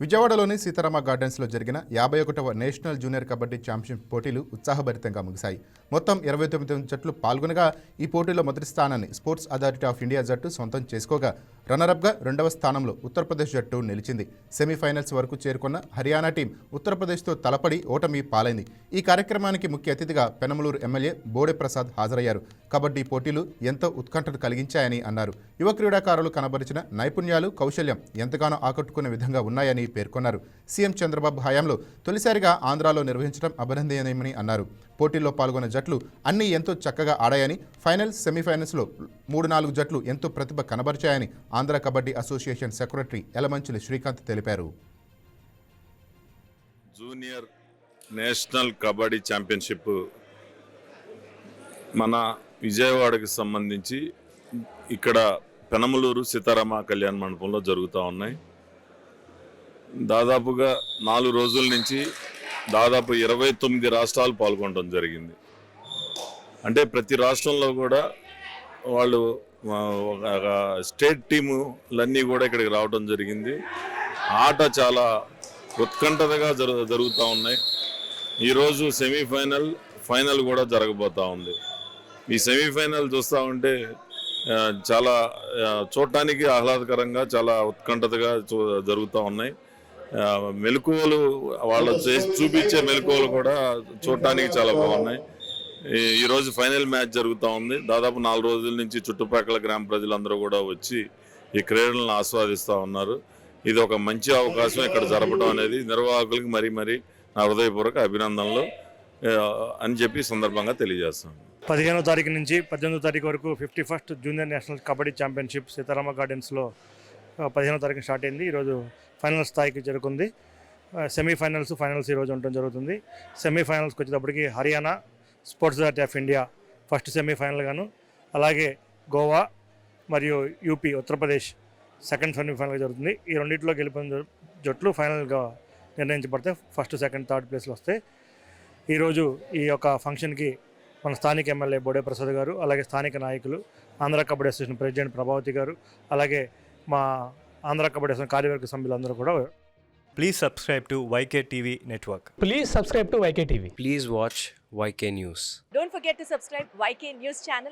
విజయవాడలోని సీతారామ గార్డెన్స్లో జరిగిన యాభై ఒకటవ నేషనల్ జూనియర్ కబడ్డీ ఛాంపియన్షిప్ పోటీలు ఉత్సాహభరితంగా ముగిశాయి. మొత్తం ఇరవై తొమ్మిది జట్లు పాల్గొనగా ఈ పోటీలో మొదటి స్థానాన్ని స్పోర్ట్స్ అథారిటీ ఆఫ్ ఇండియా జట్టు సొంతం చేసుకోగా రన్నరప్గా రెండవ స్థానంలో ఉత్తరప్రదేశ్ జట్టు నిలిచింది. సెమీఫైనల్స్ వరకు చేరుకున్న హర్యానా టీం ఉత్తరప్రదేశ్తో తలపడి ఓటమి పాలైంది. ఈ కార్యక్రమానికి ముఖ్య అతిథిగా పెనమలూరు ఎమ్మెల్యే బోడే ప్రసాద్ హాజరయ్యారు. కబడ్డీ పోటీలు ఎంతో ఉత్కంఠను కలిగించాయని అన్నారు. యువ క్రీడాకారులు కనబరిచిన నైపుణ్యాలు కౌశల్యం ఎంతగానో ఆకట్టుకునే విధంగా ఉన్నాయని పేర్కొన్నారు. సీఎం చంద్రబాబు హయాంలో తొలిసారిగా ఆంధ్రాలో నిర్వహించడం అభినందనీయమని అన్నారు. పోటీల్లో పాల్గొన్న జట్లు అన్నీ ఎంతో చక్కగా ఆడాయని ఫైనల్స్ సెమీఫైనల్స్లో మూడు నాలుగు జట్లు ఎంతో ప్రతిభ కనబరిచాయని ఆంధ్ర కబడ్డీ అసోసియేషన్ సెక్రటరీ ఎలమంచిలి శ్రీకాంత్ తెలిపారు. జూనియర్ నేషనల్ కబడ్డీ ఛాంపియన్షిప్ మన విజయవాడకి సంబంధించి ఇక్కడ పెనమలూరు సీతారామ కళ్యాణ మండపంలో జరుగుతూ ఉన్నాయి. దాదాపుగా నాలుగు రోజుల నుంచి దాదాపు ఇరవై తొమ్మిది రాష్ట్రాలు పాల్గొనడం జరిగింది. అంటే ప్రతి రాష్ట్రంలో కూడా వాళ్ళు ఒక స్టేట్ టీములన్నీ కూడా ఇక్కడికి రావడం జరిగింది. ఆట చాలా ఉత్కంఠతగా జరు జరుగుతూ ఉన్నాయి. ఈరోజు సెమీఫైనల్ ఫైనల్ కూడా జరగబోతూ ఉంది. ఈ సెమీఫైనల్ చూస్తూ ఉంటే చాలా చూడటానికి ఆహ్లాదకరంగా చాలా ఉత్కంఠతగా చూ జరుగుతూ ఉన్నాయి. మెలకువలు వాళ్ళు చేసి చూపించే మెలకువలు కూడా చూడటానికి చాలా బాగున్నాయి. ఈ- ఈ రోజు ఫైనల్ మ్యాచ్ జరుగుతూ ఉంది. దాదాపు నాలుగు రోజుల నుంచి చుట్టుపక్కల గ్రామ ప్రజలందరూ కూడా వచ్చి ఈ క్రీడలను ఆస్వాదిస్తూ ఉన్నారు. ఇది ఒక మంచి అవకాశం ఇక్కడ జరపడం అనేది. నిర్వాహకులకి మరీ మరీ నా హృదయపూర్వక అభినందనలు అని చెప్పి సందర్భంగా తెలియజేస్తాను. పదిహేనో తారీఖు నుంచి పద్దెనిమిదో తారీఖు వరకు fifty first junior national kabaddi championship Sitarama గార్డెన్స్లో పదిహేనో తారీఖు స్టార్ట్ అయింది. ఈరోజు ఫైనల్ స్థాయికి చేరుకుంది. సెమీఫైనల్స్ ఫైనల్స్ ఈరోజు ఉండడం జరుగుతుంది. సెమీఫైనల్స్కి వచ్చేటప్పటికి Haryana sports authority of India first సెమీఫైనల్గాను అలాగే గోవా మరియు యూపీ ఉత్తరప్రదేశ్ సెకండ్ సెమీఫైనల్గా జరుగుతుంది. ఈ రెండింటిలో గెలిపిన జట్లు ఫైనల్గా నిర్ణయించబడితే ఫస్ట్ సెకండ్ థర్డ్ ప్లేస్లో వస్తాయి. ఈరోజు ఈ యొక్క ఫంక్షన్కి మన స్థానిక ఎమ్మెల్యే బోడే ప్రసాద్ గారు అలాగే స్థానిక నాయకులు ఆంధ్ర కబడ్డీ అసోసియేషన్ ప్రెసిడెంట్ ప్రభావతి గారు అలాగే మా ఆంధ్ర కబడేసిన కార్యవర్గ సభ్యులు అందరూ కూడా please subscribe to YK TV network please subscribe to YK TV please watch YK news don't forget to subscribe YK news channel